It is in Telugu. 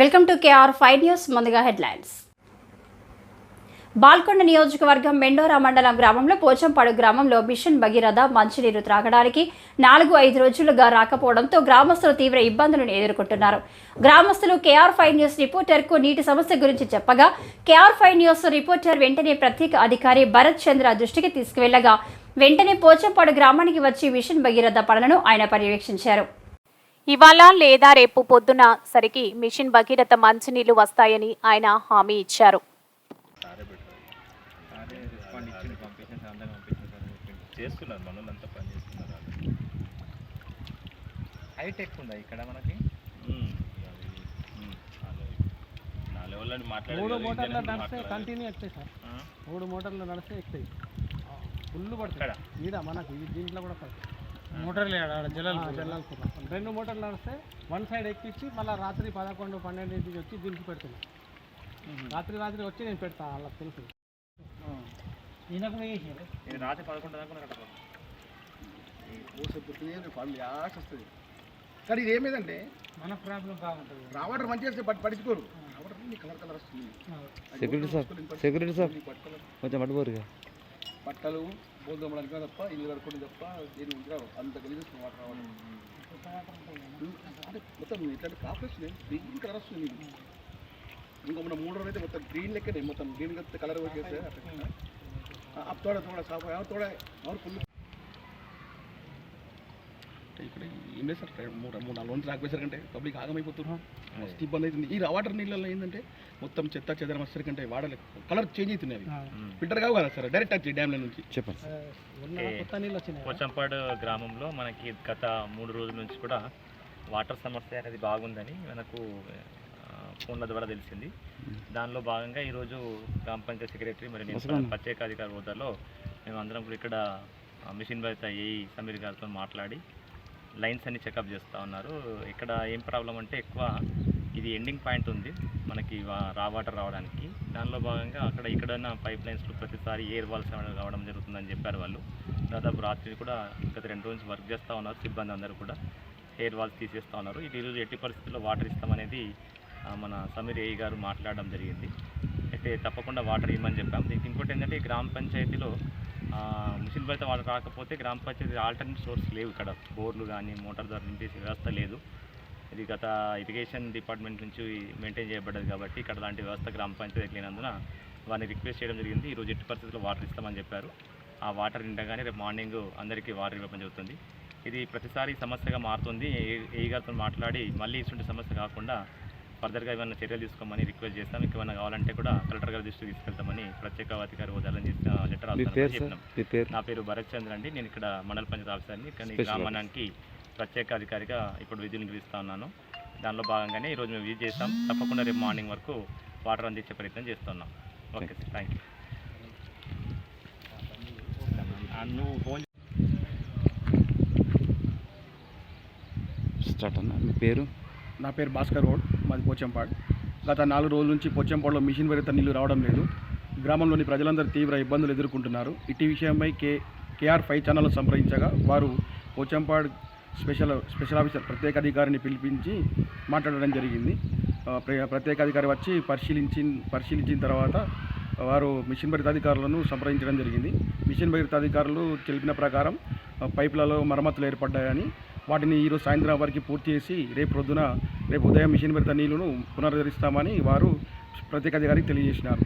Welcome to KR five news ముందుగా హెడ్లైన్స్. బాల్కొండ నియోజకవర్గం మెండోరా మండలం గ్రామంలో పోచంపాడు గ్రామంలో మిషన్ భగీరథ మంచినీరు త్రాగడానికి నాలుగు ఐదు రోజులుగా రాకపోవడంతో గ్రామస్తులు తీవ్ర ఇబ్బందులను ఎదుర్కొంటున్నారు. గ్రామస్తులు కేఆర్ ఫైవ్ న్యూస్ రిపోర్టర్కు నీటి సమస్య గురించి చెప్పగా కేఆర్ ఫైవ్ న్యూస్ రిపోర్టర్ వెంటనే ప్రత్యేక అధికారి భరత్ చంద్ర దృష్టికి తీసుకువెళ్ళగా వెంటనే పోచంపాడు గ్రామానికి వచ్చి మిషన్ భగీరథ పనులను ఆయన పర్యవేక్షించారు. ఇవాళ లేదా రేపు పొద్దున సరికి మిషన్ భగీరథ మంచినీళ్ళు వస్తాయని ఆయన హామీ ఇచ్చారు. హైటెక్ ఉందా ఇక్కడ మనకి? మూడు మోటార్లు నడిస్తే మాట్లాడాలి కంటిన్యూ ఎక్కుతాయి సార్ మూడు మోటార్లు నడిస్తే ఎక్కుతాయి ఫుల్ ఇక్కడ? పడతాయి. ఈడ మనకు దీంట్లో కూడా పడతాయి. మోటార్లు జలాలు జల్లాల్సిన రెండు మోటార్లు నడిస్తే వన్ సైడ్ ఎక్కించి మళ్ళీ రాత్రి పదకొండు పన్నెండింటికి వచ్చి దీనికి పెడుతున్నాం. రాత్రి రాత్రి వచ్చి నేను పెడతా వాళ్ళకి తెలుసు. రాత్రి పదకొండు దాకా వస్తుంది. కానీ ఇది ఏమేదంటే మన ప్రాబ్లం బాగుంటుంది. రావడం నీ కలర్ కలర్ వస్తుంది. సెక్యూరిటీ సార్ సెక్యూరిటీ సార్ కొంచెం అడ్డుకోరుగా బట్టలు తప్ప ఇల్లు కడుక్కోవడం తప్ప దేని గురించి అంత కలిసి వాటర్ రావడం. అంటే మొత్తం ఇట్లాంటి గ్రీన్ కలర్ వస్తుంది ఇంకో మన మూడు రోజులు అయితే మొత్తం గ్రీన్ లెక్కనే మొత్తం గ్రీన్ కలర్ వచ్చేస్తే తోడ తోడ సాప తోడ ఫుల్ ఇక్కడ ఏం లేదు సార్ మూడు మూడు నాలుగు రోజులు రాకపోయేసరికంటే పబ్లిక్ ఆగమైపోతున్నారు. మస్తు ఇబ్బంది అవుతుంది. ఈ వాటర్ నీళ్ళలో ఏంటంటే మొత్తం చెత్త చెదరం వచ్చేసరికంటే వాడలేదు కలర్ చేంజ్ అవుతున్నాయి అవి. ఫిల్టర్ కావు కదా సార్ డైరెక్ట్ వచ్చి డ్యామ్ల నుంచి. చెప్పండి పోచంపాడు గ్రామంలో మనకి గత మూడు రోజుల నుంచి కూడా వాటర్ సమస్య అనేది బాగుందని మనకు ఫోన్ల ద్వారా తెలిసింది. దానిలో భాగంగా ఈరోజు గ్రామ పంచాయతీ సెక్రటరీ మరి నేను. ప్రత్యేక అధికారి హోదాలో మేము అందరం కూడా ఇక్కడ మిషన్ బయట ఏఈ సమీర్ గారితో మాట్లాడి లైన్స్ అన్ని చెకప్ చేస్తూ ఉన్నారు. ఇక్కడ ఏం ప్రాబ్లం అంటే ఎక్కువ ఇది ఎండింగ్ పాయింట్ ఉంది. మనకి రా వాటర్ రావడానికి. దానిలో భాగంగా అక్కడ ఇక్కడన్న పైప్ లైన్స్లో ప్రతిసారి ఎయిర్ వాల్స్ రావడం జరుగుతుందని చెప్పారు వాళ్ళు. దాదాపు రాత్రి కూడా గత రెండు రోజులు వర్క్ చేస్తూ ఉన్నారు సిబ్బంది అందరూ కూడా. ఎయిర్ వాల్స్ తీసేస్తూ ఉన్నారు. ఇది ఈరోజు ఎట్టి పరిస్థితుల్లో వాటర్ ఇస్తామనేది మన సమీర్ ఏఈ గారు మాట్లాడడం జరిగింది. అయితే తప్పకుండా వాటర్ ఇవ్వమని చెప్పాం దీనికి ఇంకోటి ఏంటంటే గ్రామ పంచాయతీలో మిషన్ బయట వాటర్ రాకపోతే గ్రామ పంచాయతీ ఆల్టర్నేట్ సోర్స్ లేవు ఇక్కడ. బోర్లు కానీ మోటార్ ద్వారా నింపేసే వ్యవస్థ లేదు. ఇది గత ఇరిగేషన్ డిపార్ట్మెంట్ నుంచి మెయింటైన్ చేయబడ్డది కాబట్టి ఇక్కడ లాంటి వ్యవస్థ గ్రామ పంచాయతీ లేనందున వారిని రిక్వెస్ట్ చేయడం జరిగింది. ఈరోజు ఎట్టి పరిస్థితుల్లో వాటర్ ఇస్తామని చెప్పారు. ఆ వాటర్ నిండగానే రేపు మార్నింగ్ అందరికీ వాటర్ ఇవ్వడం జరుగుతుంది ఇది ప్రతిసారి సమస్యగా మారుతుంది. ఏ- ఏ గారితో మాట్లాడి మళ్ళీ ఇటువంటి సమస్య కాకుండా ఫర్దర్గా ఏమైనా చర్యలు తీసుకోమని రిక్వెస్ట్ చేస్తాం. ఇంకేమైనా కావాలంటే కూడా కలెక్టర్ గారి దృష్టికి తీసుకెళ్తామని ప్రత్యేక అధికారి హోదాలని చేసిన లెటర్ పేరు నా పేరు భరత్ చంద్ర అండి. నేను ఇక్కడ మండల పంచాయతీ ఆఫీసర్ని కానీ గ్రామానికి ప్రత్యేక అధికారిగా ఇప్పుడు విధులు నిర్వహిస్తా ఉన్నాను. దానిలో భాగంగానే ఈరోజు మేము విజిట్ చేస్తాం తప్పకుండా రేపు మార్నింగ్ వరకు వాటర్ అందించే ప్రయత్నం చేస్తున్నాం. Okay sir. Thank you. నువ్వు ఫోన్ స్టార్ట్ అన్న? మీ పేరు? నా పేరు భాస్కర్ గౌడ్. మాది పోచంపాడు. గత నాలుగు రోజుల నుంచి పోచంపాడులో మిషన్ వరిత నీళ్ళు రావడం లేదు. గ్రామంలోని ప్రజలందరూ తీవ్ర ఇబ్బందులు ఎదుర్కొంటున్నారు. ఇటీ విషయంపై కే కేఆర్ ఫైవ్ ఛానల్ సంప్రదించగా వారు పోచంపాడు స్పెషల్ స్పెషల్ ఆఫీసర్ ప్రత్యేక అధికారిని పిలిపించి మాట్లాడడం జరిగింది. ప్ర- ప్రత్యేక అధికారి వచ్చి పరిశీలించి పరిశీలించిన తర్వాత వారు మిషన్ భరిత అధికారులను సంప్రదించడం జరిగింది. మిషన్ భరిత అధికారులు తెలిపిన ప్రకారం పైపులలో మరమ్మతులు ఏర్పడ్డాయని వాటిని ఈరోజు సాయంత్రం వరకు పూర్తి చేసి రేపు ప్రొద్దున రేపు ఉదయం మిషన్ పెడత నీళ్ళను పునరుద్ధరిస్తామని వారు ప్రత్యేక అధికారికి తెలియజేసినారు.